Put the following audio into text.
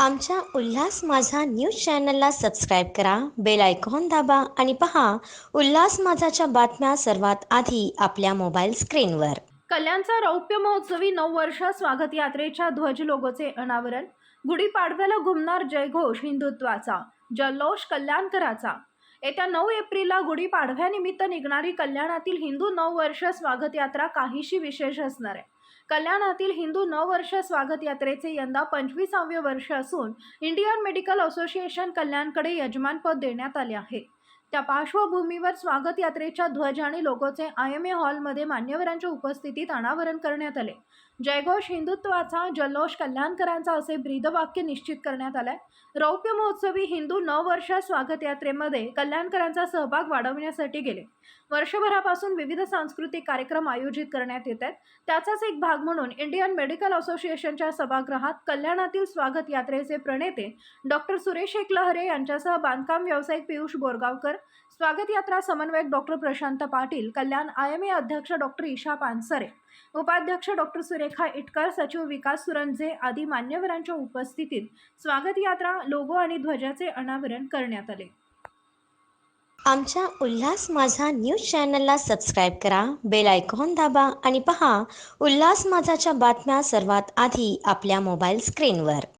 आमच्या उल्हास माझा न्यूज चॅनलला सबस्क्राईब करा बेल आयकॉन दाबा आणि पहा उल्हास माझाच्या बातम्या सर्वात आधी आपल्या मोबाईल स्क्रीनवर. कल्याणचा रौप्य महोत्सवी नऊ वर्ष स्वागत यात्रेच्या ध्वज लोगोचे अनावरण. गुढीपाडव्याला घुमणार जयघोष हिंदुत्वाचा जल्लोष कल्याणकराचा. येत्या नऊ एप्रिलला गुढीपाडव्यानिमित्त निघणारी कल्याणातील हिंदू नऊ वर्ष स्वागत यात्रा काहीशी विशेष असणार आहे. कल्याणातील हिंदू नऊ वर्ष स्वागत यात्रेचे यंदा पंचवीसावे वर्ष असून इंडियन मेडिकल असोसिएशन कल्याणकडे यजमानपद देण्यात आले आहे. त्या पार्श्वभूमीवर स्वागत यात्रेच्या ध्वज आणि लोगोचे आय एम ए हॉलमध्ये मान्यवरांच्या उपस्थितीत अनावरण करण्यात आले. जयघोष हिंदुत्वाचा जल्लोष कल्याणकरांचा असे ब्रीदवाक्य निश्चित करण्यात आलंय. रौप्य महोत्सवी हिंदू नववर्ष स्वागत यात्रेमध्ये कल्याणकरांचा सहभाग वाढवण्यासाठी गेले. वर्षभरापासून विविध सांस्कृतिक कार्यक्रम आयोजित करण्यात येत आहेत. त्याचाच एक भाग म्हणून इंडियन मेडिकल असोसिएशनच्या सभागृहात कल्याणातील स्वागत यात्रेचे प्रणेते डॉक्टर सुरेश एकलहरे यांच्यासह बांधकाम व्यावसायिक पियुष बोरगावकर स्वागत यात्रा समन्वयक doctor Prashant Patil Kalyan I M A अध्यक्ष डॉक्टर ईशा पानसरे उपाध्यक्ष डॉक्टर सुरेखा इटकर सचिव विकास सुरंजे आदी मान्यवरांच्या उपस्थितीत स्वागत यात्रा लोगो आणि ध्वजाचे अनावरण करण्यात आले. आमच्या उल्हास माझा न्यूज चॅनलला सबस्क्राईब करा बेल आयकॉन दाबा आणि पहा उल्हास माझाच्या बातम्या सर्वात आधी आपल्या मोबाईल स्क्रीनवर.